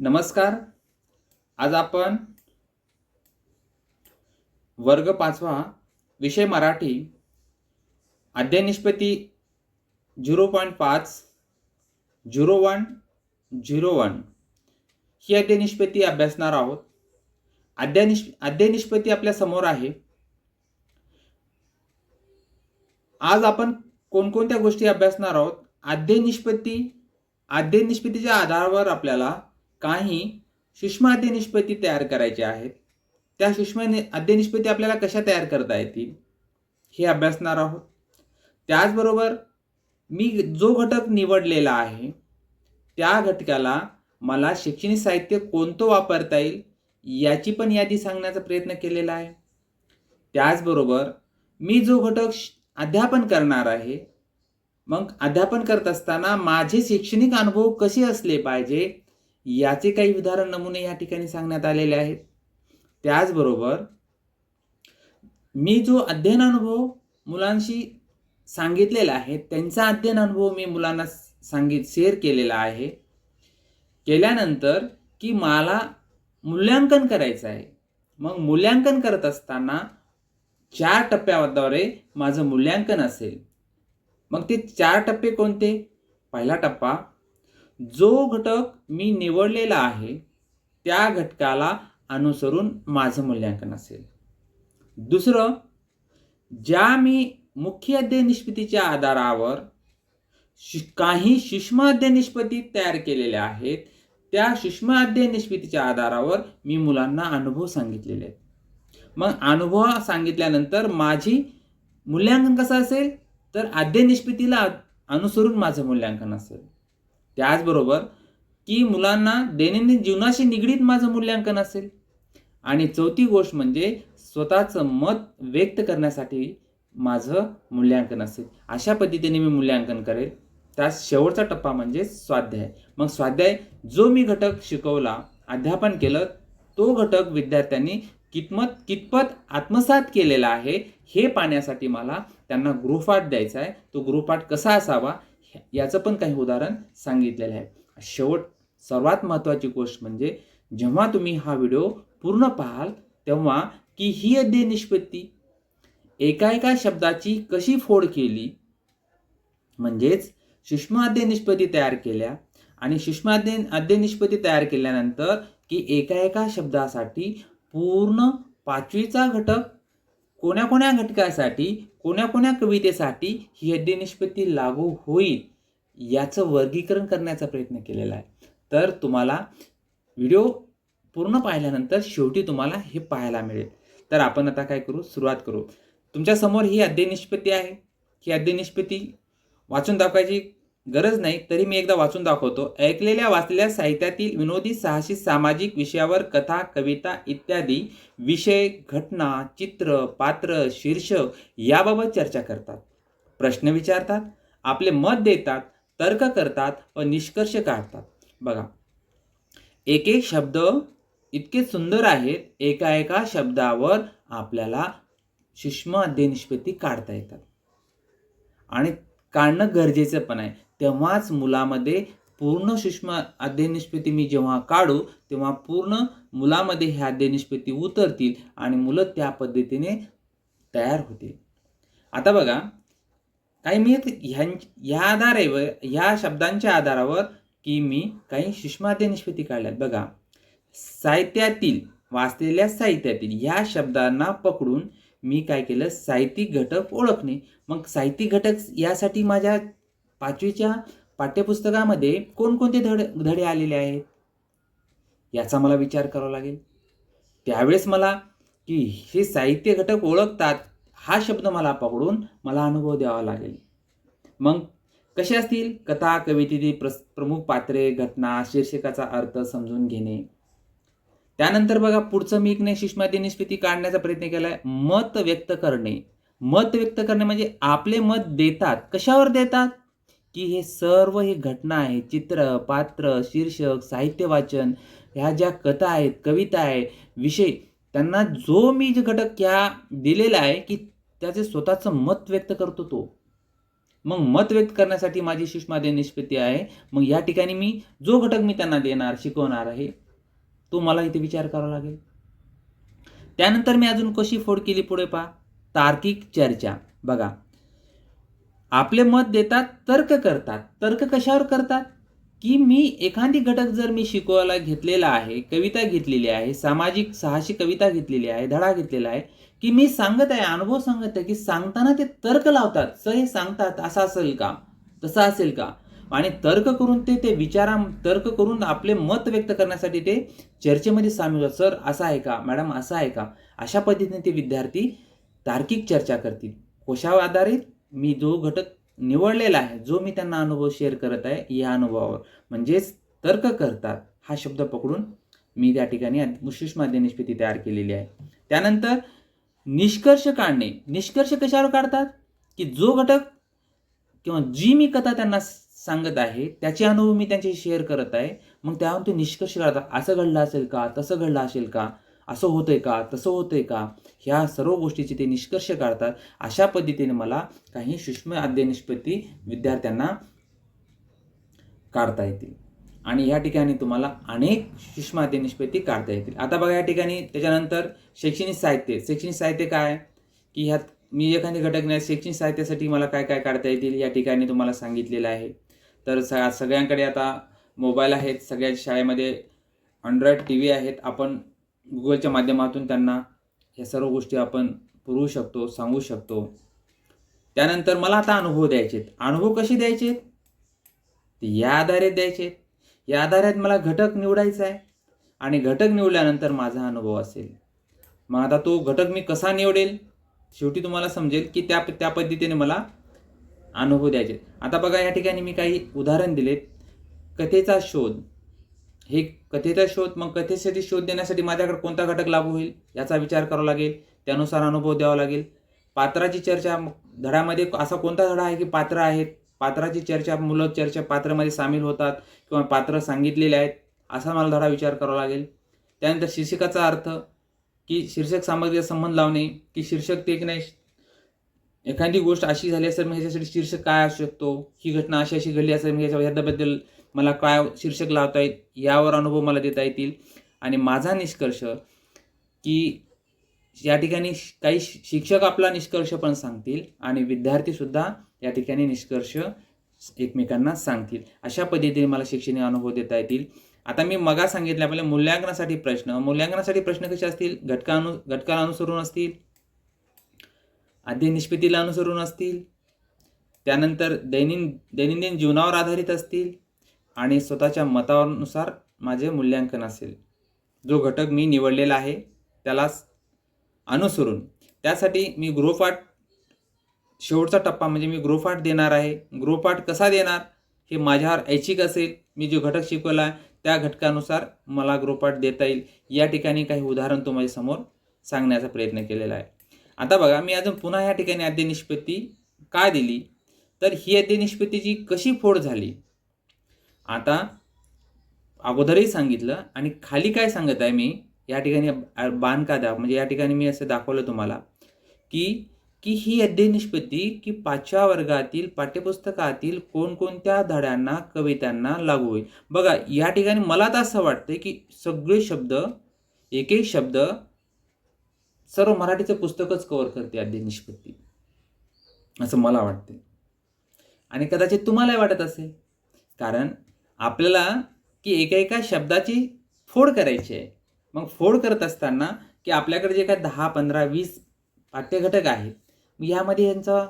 नमस्कार. आज आपण वर्ग पाचवा विषय मराठी अध्याय निष्पत्ती झिरो पॉईंट पाच झिरो वन झिरो वन. ही अध्याय निष्पत्ती अभ्यासणार आहोत. अध्याय निष् अध्याय निष्पत्ती आपल्यासमोर आहे. आज आपण कोणकोणत्या गोष्टी अभ्यासणार आहोत? अध्याय निष्पत्ती निष्पत्तीच्या आधारावर आपल्याला काही सूक्ष्म अध्याय निष्पत्ती तयार करायच्या आहेत. त्या सूक्ष्म नि- निष्पत्ती आपल्याला कशा तयार करता येतील हे अभ्यासणार आहोत. त्याचबरोबर मी जो घटक निवडलेला आहे त्या घटकाला मला शैक्षणिक साहित्य कोणतं वापरता येईल याची पण यादी सांगण्याचा प्रयत्न केलेला आहे. त्याचबरोबर मी जो घटक श- अध्यापन करणार आहे मग अध्यापन करत असताना माझे शैक्षणिक अनुभव कसे असले पाहिजे याचे काही उदाहरण नमुने या ठिकाणी सांगण्यात आलेले आहेत. त्याचबरोबर मी जो अध्ययन अनुभव मुलांशी सांगितलेला आहे त्यांचा अध्ययन अनुभव मी मुलांना सांगित शेअर केलेला आहे. केल्यानंतर की मला मूल्यांकन करायचं आहे. मग मूल्यांकन करत असताना चार टप्प्याद्वारे माझं मूल्यांकन असेल. मग ते चार टप्पे कोणते? पहिला टप्पा जो घटक मी निवडलेला आहे त्या घटकाला अनुसरून माझं मूल्यांकन असेल. दुसरं ज्या मी मुख्य अध्ययन निष्पत्तीच्या आधारावर शि- काही सूक्ष्म अध्ययन निष्पत्ती तयार केलेल्या आहेत त्या सूक्ष्म अध्ययन निष्पत्तीच्या आधारावर मी मुलांना अनुभव सांगितलेले आहेत. मग अनुभव सांगितल्यानंतर माझी मूल्यांकन कसं असेल? तर अध्ययन निष्पत्तीला अनुसरून माझं मूल्यांकन असेल. त्याचबरोबर की मुलांना दैनंदिन जीवनाशी निगडीत माझं मूल्यांकन असेल. आणि चौथी गोष्ट म्हणजे स्वतःचं मत व्यक्त करण्यासाठी माझं मूल्यांकन असेल. अशा पद्धतीने मी मूल्यांकन करेल. त्या शेवटचा टप्पा म्हणजे स्वाध्याय. मग स्वाध्याय जो मी घटक शिकवला अध्यापन केलं तो घटक विद्यार्थ्यांनी कितमत कितपत आत्मसात केलेला आहे हे पाहण्यासाठी मला त्यांना गृहपाठ द्यायचा आहे. तो गृहपाठ कसा असावा याचं पण काही उदाहरण सांगितलेलं आहे. शेवट सर्वात महत्त्वाची गोष्ट म्हणजे जेव्हा तुम्ही हा व्हिडिओ पूर्ण पाहाल तेव्हा की ही अध्ययन निष्पत्ती. एका एका शब्दाची कशी फोड केली? म्हणजेच सूक्ष्म अध्ययन निष्पत्ती तयार केल्या आणि सूक्ष्म अध्ययन अध्ययन निष्पत्ती तयार केल्यानंतर की एका एका शब्दासाठी पूर्ण पाचवीचा घटक कोण्या कोण्या घटकासाठी कोण्या कोण्या कवितेसाठी ही अध्ययन निष्पत्ती लागू होईल याचं वर्गीकरण करण्याचा प्रयत्न केलेला आहे. तर तुम्हाला व्हिडिओ पूर्ण पाहिल्यानंतर शेवटी तुम्हाला हे पाहायला मिळेल. तर आपण आता काय करू? सुरुवात करू. तुमच्यासमोर ही अध्ययन निष्पत्ती आहे. ही अध्ययन निष्पत्ती वाचून दाखवायची गरज नाही तरी मी एकदा वाचून दाखवतो. ऐकलेल्या वाचलेल्या साहित्यातील विनोदी साहसी सामाजिक विषयावर कथा कविता इत्यादी विषय घटना चित्र पात्र शीर्षक याबाबत चर्चा करतात. प्रश्न विचारतात आपले मत देतात तर्क करतात व निष्कर्ष काढतात. बघा एक एक शब्द इतके सुंदर आहेत एका एका शब्दावर आपल्याला सूक्ष्म अध्ययनिष्पत्ती काढता येतात. आणि काढणं गरजेचं पण आहे. तेव्हाच मुलामध्ये पूर्ण सूक्ष्म अध्ययनिष्पत्ती मी जेव्हा काढू तेव्हा पूर्ण मुलामध्ये ह्या अध्ययनिष्पत्ती उतरतील आणि मुलं त्या पद्धतीने तयार होतील. आता बघा काही मी ह्यां ह्या आधारेवर ह्या शब्दांच्या आधारावर की मी काही सूक्ष्म अध्ययन निष्पत्ती काढल्यात. बघा साहित्यातील वाचलेल्या साहित्यातील ह्या शब्दांना पकडून मी काय केलं? साहित्यिक घटक ओळखणे. मग साहित्यिक घटक यासाठी माझ्या पाचवीच्या पाठ्यपुस्तकामध्ये कोणकोणते धडे धडे आलेले आहेत? याचा मला विचार करावा लागेल. त्यावेळेस मला की हे साहित्य घटक ओळखतात हा शब्द मला पकडून मला अनुभव द्यावा लागेल. मग कसे असतील? कथा कवितेतील प्रस प्रमुख पात्रे घटना शीर्षकाचा अर्थ समजून घेणे. त्यानंतर बघा पुढचं मी एक सुषमाती निष्पत्ती काढण्याचा प्रयत्न केला आहे मत व्यक्त करणे. मत व्यक्त करणे म्हणजे आपले मत देतात. कशावर देतात? की हे सर्व हे घटना आहे चित्र पात्र शीर्षक साहित्य वाचन ह्या ज्या कथा आहेत कविता आहे विषय त्यांना जो मी जे घटक ह्या दिलेला आहे की त्याचे स्वतःचं मत व्यक्त करतो तो. मग मत व्यक्त करण्यासाठी माझी सुषमादे निष्पत्ती आहे. मग या ठिकाणी मी जो घटक मी त्यांना देणार शिकवणार आहे तो मला इथे विचार करावा लागेल. त्यानंतर मी अजून कशी फोड केली पुढे पहा? तार्किक चर्चा. बघा आपले मत देतात तर्क करतात. तर्क कशावर करतात? की मी एखादी घटक जर मी शिकवायला घेतलेला आहे कविता घेतलेली आहे सामाजिक साहसी कविता घेतलेली आहे धडा घेतलेला आहे की मी सांगत आहे अनुभव सांगत आहे की सांगताना ते तर्क लावतात. सर हे सांगतात असं असेल का? तसं असेल का? आणि तर्क करून ते ते विचारा तर्क करून आपले मत व्यक्त करण्यासाठी ते चर्चेमध्ये सामील होतात. सर असं आहे का? मॅडम असं आहे का? अशा पद्धतीने ते विद्यार्थी तार्किक चर्चा करतील. कशावर आधारित मी जो घटक निवडलेला आहे जो मी त्यांना अनुभव शेअर करत आहे या अनुभवावर. म्हणजेच तर्क करतात हा शब्द पकडून मी त्या ठिकाणी सूक्ष्म निष्पत्ती तयार केलेली आहे. त्यानंतर निष्कर्ष काढणे. निष्कर्ष कशावर काढतात? की जो घटक किंवा जी मी कथा त्यांना सांगत आहे त्याचे अनुभव मी त्यांच्याशी शेअर करत आहे मग त्यावर ते निष्कर्ष काढतात. असं घडलं असेल का? तसं घडलं असेल का? असं होतंय का तसं होतंय का ह्या सर्व गोष्टीचे ते निष्कर्ष काढतात. अशा पद्धतीने मला काही सूक्ष्म अध्ययन निष्पत्ती विद्यार्थ्यांना काढता येतील. आणि या ठिकाणी तुम्हाला अनेक सूक्ष्म अध्ययन निष्पत्ती काढता येतील. आता बघा या ठिकाणी त्याच्यानंतर शैक्षणिक साहित्य. शैक्षणिक साहित्य काय? की ह्यात मी एखादी घटक नाही शैक्षणिक साहित्यासाठी मला काय काय काढता येतील या ठिकाणी तुम्हाला सांगितलेलं आहे. तर स सगळ्यांकडे आता मोबाईल आहेत सगळ्या शाळेमध्ये अँड्रॉइड टी व्ही आहेत. आपण गुगलच्या माध्यमातून त्यांना ह्या सर्व गोष्टी आपण पुरवू शकतो सांगू शकतो. त्यानंतर मला आता अनुभव द्यायचे आहेत. अनुभव कसे द्यायचे आहेत? ते या आधारे द्यायचे या आधारात मला घटक निवडायचा आहे आणि घटक निवडल्यानंतर माझा अनुभव असेल. मग आता तो घटक मी कसा निवडेल? शेवटी तुम्हाला समजेल की त्या त्या पद्धतीने मला अनुभव द्यायचे आता बघा या ठिकाणी मी काही उदाहरण दिलेत. कथेचा शोध. हे कथेचा शोध मग कथेसाठी शोध देण्यासाठी माझ्याकडे कोणता घटक लागू होईल याचा विचार करावा लागेल. त्यानुसार अनुभव द्यावा लागेल. पात्राची चर्चा धड्यामध्ये असा कोणता धडा आहे की पात्र आहेत? पात्राची चर्चा मुलं चर्चा पात्रामध्ये सामील होतात किंवा पात्र सांगितलेले आहेत असा मला धडा विचार करावा लागेल. त्यानंतर शीर्षकाचा अर्थ की शीर्षक सामग्रीचा संबंध लावणे की शीर्षक ते की नाही? एखादी गोष्ट अशी झाली असेल मग ह्याच्यासाठी शीर्षक काय असू शकतो? ही घटना अशी अशी घडली असेल मग ह्याच्या ह्याबद्दल मला काय शीर्षक लावता येईल यावर अनुभव मला देता येतील. आणि माझा निष्कर्ष की या ठिकाणी काही शिक्षक आपला निष्कर्ष पण सांगतील आणि विद्यार्थीसुद्धा या ठिकाणी निष्कर्ष एकमेकांना सांगतील. अशा पद्धतीने मला शैक्षणिक अनुभव देता येतील. आता मी मगा सांगितलं आपल्या मूल्यांकनासाठी प्रश्न. मूल्यांकनासाठी प्रश्न कसे असतील? घटकानु घटकाला अनुसरून असतील? अध्ययन निष्पत्तीला अनुसरून असतील? त्यानंतर दैनिन दैनंदिन जीवनावर आधारित असतील? आणि स्वतःच्या मतानुसार माझे मूल्यांकन असेल. जो घटक मी निवडलेला आहे त्यालाच अनुसरून. त्यासाठी मी गृहपाठ शेवटचा टप्पा म्हणजे मी गृहपाठ देणार आहे. गृहपाठ कसा देणार हे माझ्यावर ऐच्छिक असेल. मी जो घटक शिकवला त्या घटकानुसार मला गृहपाठ देता येईल. या ठिकाणी काही उदाहरण तो माझ्यासमोर सांगण्याचा प्रयत्न केलेला आहे. आता बघा मी अजून पुन्हा या ठिकाणी अध्ययन निष्पत्ती का दिली? तर ही अध्ययन निष्पत्तीची कशी फोड झाली? आता अगोदरही सांगितलं आणि खाली काय सांगत आहे मी या ठिकाणी बांधकादा म्हणजे या ठिकाणी मी असं दाखवलं तुम्हाला की की ही अध्ययन निष्पत्ती की पाचव्या वर्गातील पाठ्यपुस्तकातील कोणकोणत्या धड्यांना कवितांना लागू होईल. बघा या ठिकाणी मला तर असं वाटतं की सगळे शब्द एक एक शब्द सर्व मराठीचं पुस्तकच कव्हर करते अध्ययन निष्पत्ती. असं मला वाटते आणि कदाचित तुम्हालाही वाटत असेल. कारण आपल्याला की एका एका शब्दाची फोड करायची आहे. मग फोड करत असताना की आपल्याकडे जे काय दहा पंधरा वीस पाठ्यघटक आहेत यामध्ये यांचा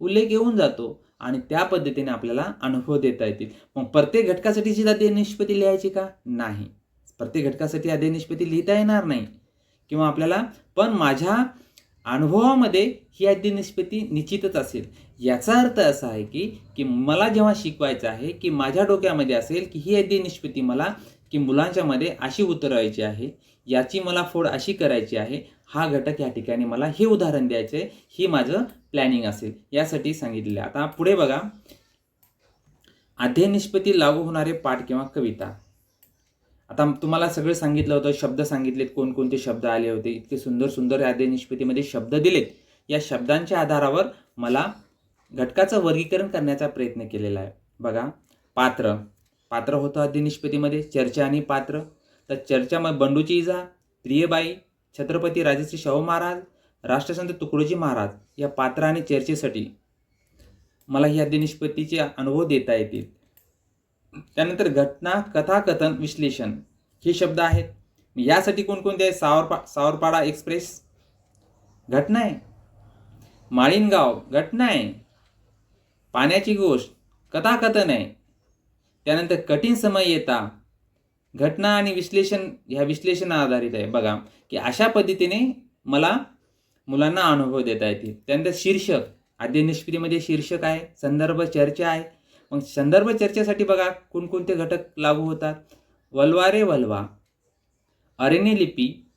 उल्लेख येऊन जातो आणि त्या पद्धतीने आपल्याला अनुभव देता येतील. मग प्रत्येक घटकासाठी सुद्धा ते निष्पत्ती लिहायची का? नाही. प्रत्येक घटकासाठी अध्ययन निष्पत्ती लिहिता येणार नाही. किंवा आपल्याला पण माझ्या अनुभवामध्ये ही अध्ययन निष्पत्ती निश्चितच असेल. याचा अर्थ असा आहे की की मला जेव्हा शिकवायचं आहे की माझ्या डोक्यामध्ये असेल की ही अध्ययन निष्पत्ती मला की मुलांच्यामध्ये अशी उतरवायची आहे याची मला फोड अशी करायची आहे हा घटक या ठिकाणी मला हे उदाहरण द्यायचं आहे ही माझं प्लॅनिंग असेल. यासाठी सांगितलेलं आहे. आता पुढे बघा. अध्ययन निष्पत्ती लागू होणारे पाठ किंवा कविता. आता तुम्हाला सगळं सांगितलं होतं शब्द सांगितलेत कोणकोणते शब्द आले होते इतके सुंदर सुंदर अध्ययन निष्पत्तीमध्ये शब्द दिलेत. या शब्दांच्या आधारावर मला घटकाचं वर्गीकरण करण्याचा प्रयत्न केलेला आहे. बघा पात्र. पात्र होतं अध्यनिष्पत्तीमध्ये चर्चा आणि पात्र. तर चर्चा मग बंडूची इजा प्रियबाई छत्रपती राजश्री शाहू महाराज राष्ट्रसंत तुकडोजी महाराज या पात्र आणि चर्चेसाठी मला ही अध्यनिष्पत्तीचे अनुभव देता येतील. त्यानंतर घटना कथाकथन विश्लेषण हे शब्द आहेत. यासाठी कोणकोणते आहे सावरपा सावरपाडा एक्सप्रेस. घटना आहे. माळीनगाव घटना आहे. पाण्याची गोष्ट कथाकथन आहे. त्यानंतर कठीण समय येता. घटना आणि विश्लेषण ह्या विश्लेषण आधारित आहे. बघा की अशा पद्धतीने मला मुलांना अनुभव देता येतील. त्यानंतर शीर्षक आद्य निष्क्रियमध्ये शीर्षक आहे संदर्भ चर्चा आहे. मग संदर्भ चर्चेसाठी बघा कोणकोणते घटक लागू होतात? वलवारे वल्वा अरण्य लिपी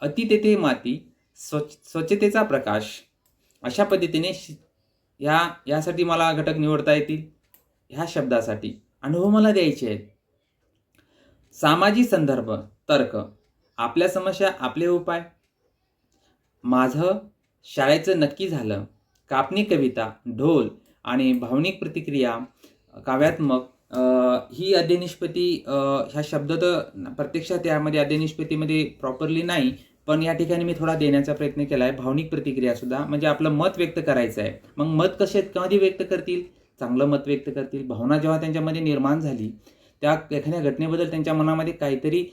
अति तेथे माती स्वच्छ स्वच्छतेचा प्रकाश अशा पद्धतीने शि- ह्या यासाठी मला घटक निवडता येतील ह्या शब्दासाठी. अनुभव हो, मला द्यायचे आहेत. सामाजिक संदर्भ तर्क आपल्या समस्या आपले उपाय. माझं शाळेचं नक्की झालं. कापणी कविता ढोल आणि भावनिक प्रतिक्रिया काव्यात्मक ही अध्यनिष्पती ह्या शब्द तर प्रत्यक्षात यामध्ये अध्यनिष्पतीमध्ये प्रॉपरली नाही पण या ठिकाणी मी थोडा देण्याचा प्रयत्न केला आहे भावनिक प्रतिक्रिया सुद्धा म्हणजे आपलं मत व्यक्त करायचं आहे. मग मत कसे कधी व्यक्त करतील? चांगलं मत व्यक्त करतील. भावना जेव्हा त्यांच्यामध्ये निर्माण झाली त्या एखाद्या घटनेबद्दल त्यांच्या मनामध्ये काहीतरी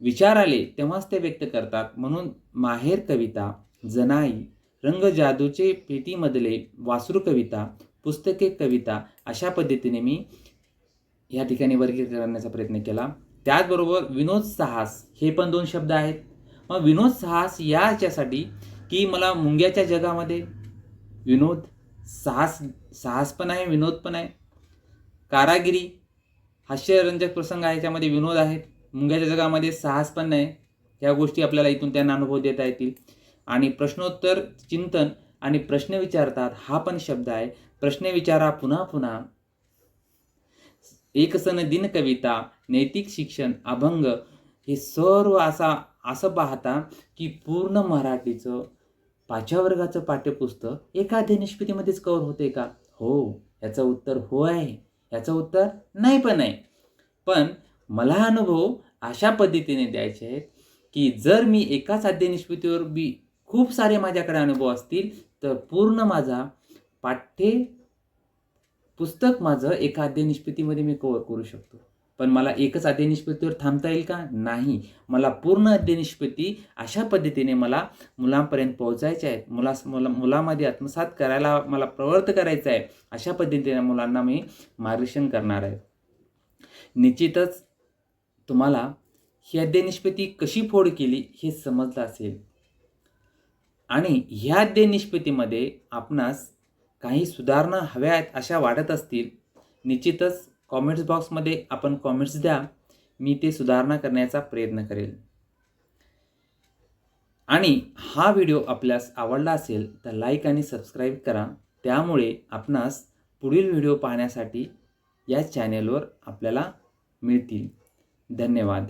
विचार आले तेव्हाच ते व्यक्त करतात. म्हणून माहेर कविता जनाई रंग जादूचे पेटीमधले वासरू कविता पुस्तके कविता अशा पद्धतीने मी या ठिकाणी वर्गीकरण करण्याचा प्रयत्न केला. त्याचबरोबर विनोद साहस हे पण दोन शब्द आहेत. मग विनोद साहस याच्यासाठी की मला मुंग्याच्या जगामध्ये विनोद साहस साहस पण आहे विनोद पण आहे. कारागिरी हास्यरंजक प्रसंग आहे याच्यामध्ये विनोद आहेत. मुंग्याच्या जगामध्ये साहस पण नाही. ह्या गोष्टी आपल्याला इथून त्यांना अनुभव देता येतील. आणि प्रश्नोत्तर चिंतन आणि प्रश्न विचारतात हा पण शब्द आहे. प्रश्न विचारा पुन्हा पुन्हा. एकसन दिन कविता नैतिक शिक्षण अभंग हे सर्व असा असं पाहता की पूर्ण मराठीचं पाचव्या वर्गाचं पाठ्यपुस्तक एका निष्पत्तीमध्येच कवर होते का? हो याचं उत्तर हो आहे. याचं उत्तर नाही पण आहे. पण मला अनुभव अशा पद्धतीने द्यायचे आहेत की जर मी एकाच अध्ययनिष्पत्तीवर बी खूप सारे माझ्याकडे अनुभव असतील तर पूर्ण माझा पाठ्य पुस्तक माझं एका अध्ययनिष्पत्तीमध्ये मी कव्हर करू शकतो. पण मला एकच अध्ययनिष्पत्तीवर थांबता येईल का? नाही. मला पूर्ण अध्ययनिष्पत्ती अशा पद्धतीने मला मुलांपर्यंत पोहोचायचे आहे. मुला मुला मुलामध्ये आत्मसात करायला मला प्रवृत्त करायचं आहे. अशा पद्धतीने मुलांना मी मार्गदर्शन करणार आहे. निश्चितच तुम्हाला ही अध्ययनिष्पत्ती कशी फोड केली हे समजलं असेल. आणि ह्या अध्ययनिष्पत्तीमध्ये आपणास काही सुधारणा हव्या आहेत अशा वाटत असतील निश्चितच कॉमेंट्स बॉक्समध्ये आपण कॉमेंट्स द्या. मी ते सुधारणा करण्याचा प्रयत्न करेल. आणि हा व्हिडिओ आपल्यास आवडला असेल तर लाईक आणि सबस्क्राईब करा. त्यामुळे आपणास पुढील व्हिडिओ पाहण्यासाठी या चॅनेलवर आपल्याला मिळतील. धन्यवाद.